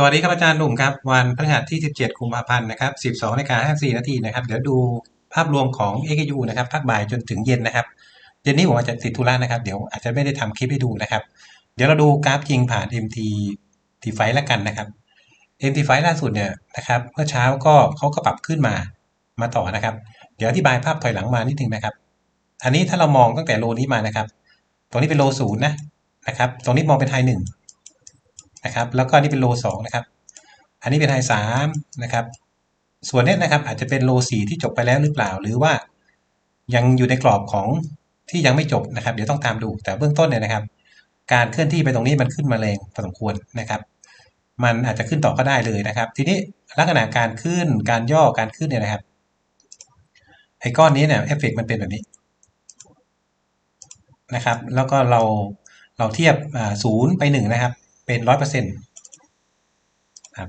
สวัสดีครับอาจารย์หนุ่มครับ วันพฤหัสที่ 17กุมภาพันธ์นะครับ12นาฬิกา54นาทีนะครับ เดี๋ยวดูภาพรวมของ AKU นะครับภาคบ่ายจนถึงเย็นนะครับเย็นนี้ผมอาจจะติดธุระนะครับ เดี๋ยวอาจจะไม่ได้ทำคลิปให้ดูนะครับ เดี๋ยวเราดูกราฟจริงผ่าน MT T ไฟแล้วกันนะครับ MT ไฟล่าสุดเนี่ยนะครับเมื่อเช้าก็เขาก็ปรับขึ้นมามาต่อนะครับ เดี๋ยวอธิบายภาพถอยหลังมานิดนึงนะครับ อันนี้ถ้าเรามองตั้งแต่โลนี้มานะครับ ตรงนี้เป็นโลศูนย์นะนะครับ ตรงนี้มองเป็นไฮหนึ่ง นะครับ แล้วก็อันนี้เป็นโลสองนะครับ อันนี้เป็นไฮสามนะครับ ส่วนเนี้ยนะครับอาจจะเป็นโลสี่ที่จบไปแล้วหรือเปล่า หรือว่ายังอยู่ในกรอบของที่ยังไม่จบนะครับ เดี๋ยวต้องตามดู แต่เบื้องต้นเนี่ยนะครับ การเคลื่อนที่ไปตรงนี้มันขึ้นมาแรงพอสมควรนะครับ มันอาจจะขึ้นต่อก็ได้เลยนะครับ ทีนี้ลักษณะการขึ้น การย่อ การขึ้นเนี่ยนะครับ ไอ้ก้อนนี้เนี่ยเอฟเฟกมันเป็นแบบนี้นะครับ แล้วก็เราเราเทียบศูนย์ไปหนึ่งนะครับ เป็นร้อยเปอร์เซ็นต์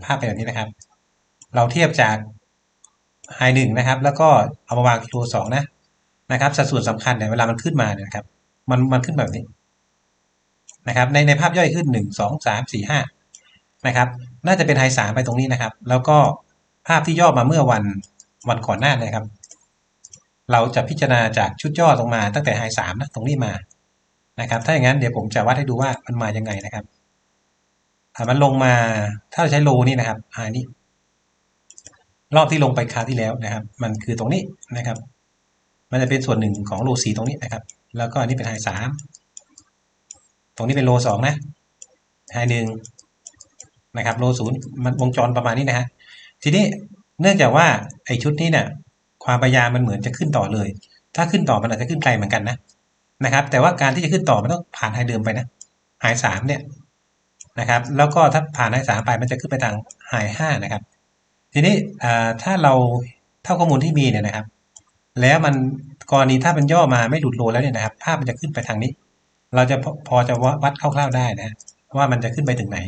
ภาพเป็นแบบนี้นะครับ เราเทียบจากไฮหนึ่งนะครับ แล้วก็เอามาวางตัวสองนะนะครับสัดส่วนสำคัญเนี่ยเวลามันขึ้นมาเนี่ยครับ มันมันขึ้นแบบนี้นะครับ ในในภาพย่อยขึ้นหนึ่งสองสามสี่ห้านะครับ น่าจะเป็นไฮสามไปตรงนี้นะครับ แล้วก็ภาพที่ย่อมาเมื่อวันวันก่อนหน้านะครับ เราจะพิจารณาจากชุดย่อตรงมาตั้งแต่ไฮสามนะตรงนี้มานะครับ ถ้าอย่างนั้นเดี๋ยวผมจะวัดให้ดูว่ามันมายังไงนะครับ มันลงมาถ้าเราใช้โลนี่นะครับไฮนี้ รอบที่ลงไปคาที่แล้วนะครับ มันคือตรงนี้นะครับ มันจะเป็นส่วนหนึ่งของโลสีตรงนี้นะครับ แล้วก็อันนี้เป็นไฮสามตรงนี้เป็นโลสองนะไฮหนึ่งนะครับโลศูนย์มันวงจรประมาณนี้นะฮะทีนี้เนื่องจากว่าไอชุดนี้เนี่ยความพยายามมันเหมือนจะขึ้นต่อเลย ถ้าขึ้นต่อมันอาจจะขึ้นไกลเหมือนกันนะนะครับ แต่ว่าการที่จะขึ้นต่อมันต้องผ่านไฮเดิมไปนะไฮสามเนี่ย นะครับ แล้วก็ถ้าผ่านไฮสามไปมันจะขึ้นไปทางไฮห้านะครับ ทีนี้ถ้าเราเท่าข้อมูลที่มีเนี่ยนะครับ แล้วมันกรณีถ้ามันย่อมาไม่หลุดโลแล้วเนี่ยนะครับ ภาพมันจะขึ้นไปทางนี้ เราจะพอจะวัดคร่าวๆได้นะว่ามันจะขึ้นไปถึงไหน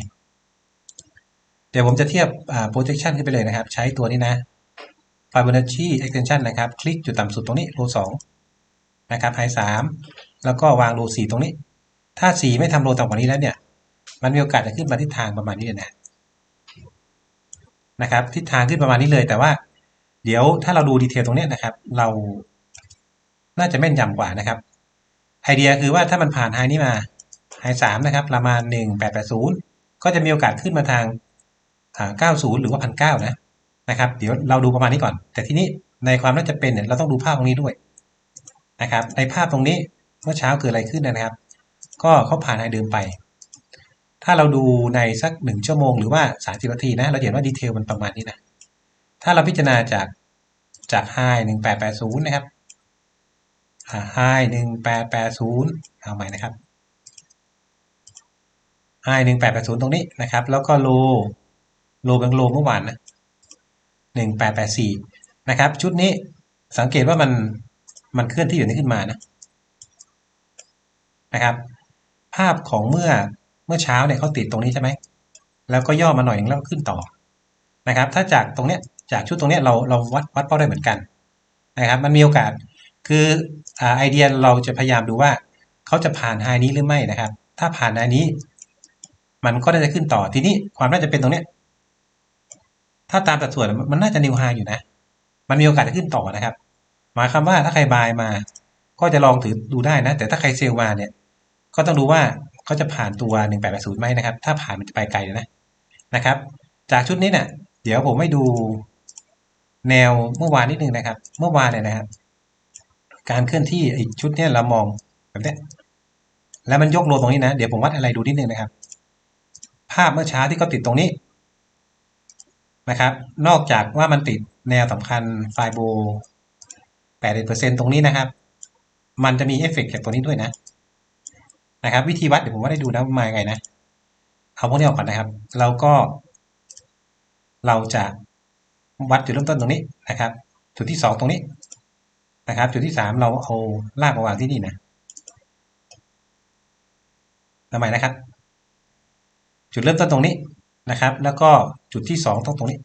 เดี๋ยวผมจะเทียบ projection ขึ้นไปเลยนะครับ ใช้ตัวนี้นะ Fibonacci extension นะครับ คลิกจุดต่ำสุดตรงนี้โลสองนะครับไฮสามแล้วก็วางโลสี่ตรงนี้ ถ้าสี่ไม่ทำโลต่ำกว่านี้แล้วเนี่ย มันมีโอกาสจะขึ้นมาทิศทางประมาณนี้เลยนะนะครับทิศทางขึ้นประมาณนี้เลย แต่ว่า เดี๋ยวถ้าเราดูดีเทลตรงนี้นะครับ เราน่าจะแม่นยำกว่านะครับ ไอเดียคือว่าถ้ามันผ่านไฮนี้มาไฮสามนะครับ ประมาณหนึ่งแปดแปดศูนย์ก็จะมีโอกาสขึ้นมาทางเก้าศูนย์หรือว่าพันเก้านะนะครับ เดี๋ยวเราดูประมาณนี้ก่อน แต่ที่นี้ในความน่าจะเป็นเนี่ยเราต้องดูภาพตรงนี้ด้วยนะครับในภาพตรงนี้เมื่อเช้าเกิดอะไรขึ้นนะครับ ก็เขาผ่านไฮเดิมไป ถ้าเราดูในสักหนึ่งชั่วโมงหรือว่าสามสิบนาทีนะ เราเห็นว่าดีเทลมันประมาณนี้นะ ถ้าเราพิจารณาจากจากไฮหนึ่งแปดแปดศูนย์นะครับไฮหนึ่งแปดแปดศูนย์เอาใหม่นะครับไฮหนึ่งแปดแปดศูนย์ตรงนี้นะครับ แล้วก็โลโลแบงโลเมื่อวานนะหนึ่งแปดแปดสี่นะครับ ชุดนี้สังเกตว่ามันมันเคลื่อนที่อยู่นี้ขึ้นมานะนะครับ ภาพของเมื่อ มื่อเช้าเนี่ยเขาติดตรงนี้ใช่ไหมแล้วก็ย่อมาหน่อยแล้วขึ้นต่อนะครับ ถ้าจากตรงเนี้ยจากชุดตรงเนี้ยเราเราวัดวัดเป้าได้เหมือนกันนะครับ มันมีโอกาสคือไอเดียเราจะพยายามดูว่าเขาจะผ่านไฮนี้หรือไม่นะครับ ถ้าผ่านไฮนี้ มันก็ได้จะขึ้นต่อทีนี้ความน่าจะเป็นตรงเนี้ยถ้าตามสัดส่วนมันน่าจะนิวไฮอยู่นะ มันมีโอกาสจะขึ้นต่อนะครับ หมายความว่าถ้าใครบายมา ก็จะลองถือดูได้นะ แต่ถ้าใครเซลมาเนี่ย ก็ต้องดูว่า เขาจะผ่านตัว 1880ไหมนะครับ ถ้าผ่านมันจะไปไกลเลยนะนะครับ จากชุดนี้เนี่ยเดี๋ยวผมให้ดูแนวเมื่อวานนิดนึงนะครับ เมื่อวานเนี่ยนะครับ การเคลื่อนที่อีกชุดเนี้ยเรามองแบบนี้แล้วมันยกโลตรงนี้นะ เดี๋ยวผมวัดอะไรดูนิดนึงนะครับ ภาพเมื่อเช้าที่เขาติดตรงนี้นะครับ นอกจากว่ามันติดแนวสำคัญไฟโบ80%ตรงนี้นะครับ มันจะมีเอฟเฟกต์จากตัวนี้ด้วยนะ นะครับ วิธีวัดเดี๋ยวผมว่าได้ดูนะมาไงนะเอาพวกนี้ออกก่อนนะครับ เราก็เราจะวัดจุดเริ่มต้นตรงนี้นะครับ จุดที่สองตรงนี้นะครับ จุดที่สามเราเอาลากมาวางที่นี่นะทำไมนะครับ จุดเริ่มต้นตรงนี้นะครับ แล้วก็จุดที่สองตรงตรงนี้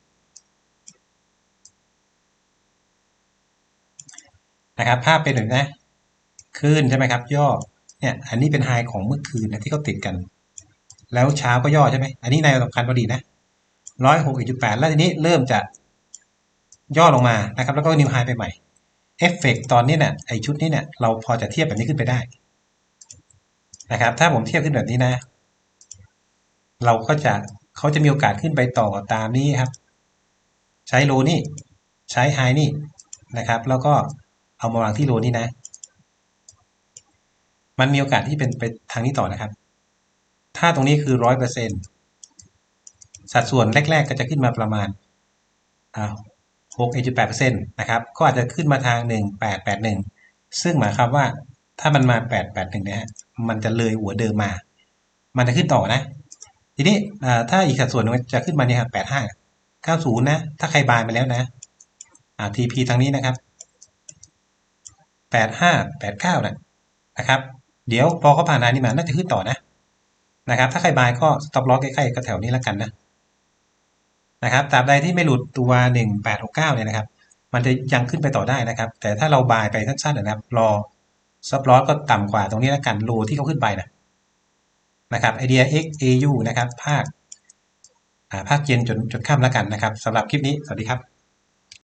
นะครับ ภาพเป็นแบบนะ ขึ้นใช่ไหมครับ ย่อ เนี่ยอันนี้เป็นไฮของเมื่อคืนนะที่เขาติดกัน แล้วเช้าก็ย่อใช่ไหมอันนี้ในสำคัญพอดีนะร้อยหกจุดแปดแล้วทีนี้เริ่มจะย่อลงมานะครับ แล้วก็นิวไฮไปใหม่เอฟเฟกตอนนี้เนี่ยไอชุดนี้เนี่ยเราพอจะเทียบแบบนี้ขึ้นไปได้นะครับ ถ้าผมเทียบขึ้นแบบนี้นะ เราก็จะเขาจะมีโอกาสขึ้นไปต่อตามนี้ครับ ใช้โลนี่ ใช้ไฮนี่นะครับ แล้วก็เอามาวางที่โลนี่นะ มันมีโอกาสที่เป็นไปทางนี้ต่อนะครับ ถ้าตรงนี้คือร้อยเปอร์เซ็นสัดส่วนแรก ๆ ก็จะขึ้นมาประมาณหกจุดแปดเปอร์เซ็นต์นะครับ ก็อาจจะขึ้นมาทางหนึ่งแปดแปดหนึ่งซึ่งหมายความว่าถ้ามันมาแปดแปดหนึ่งเนี่ยมันจะเลยหัวเดิมมา มันจะขึ้นต่อนะ ทีนี้ถ้าอีกสัดส่วนนึงจะขึ้นมาเนี่ยครับแปดห้าเก้าศูนย์นะ ถ้าใครบายมาแล้วนะอ่าทีพีทางนี้นะครับแปดห้าแปดเก้านะนะครับ เดี๋ยวพอเขาผ่านอันนี้มาน่าจะขึ้นต่อนะนะครับ ถ้าใครบายก็สต็อปล็อกใกล้ๆกับแถวนี้แล้วกันนะนะครับตราบใดที่ไม่หลุดตัวหนึ่งแปดหกเก้าเนี่ยนะครับ มันจะยังขึ้นไปต่อได้นะครับ แต่ถ้าเราบายไปสั้นๆนะครับ รอซับลอสก็ต่ำกว่าตรงนี้แล้วกันโลที่เขาขึ้นไปนะนะครับไอเดีย X AU นะครับ ภาคภาคเย็นจนจนค่ำแล้วกันนะครับสำหรับคลิปนี้ สวัสดีครับ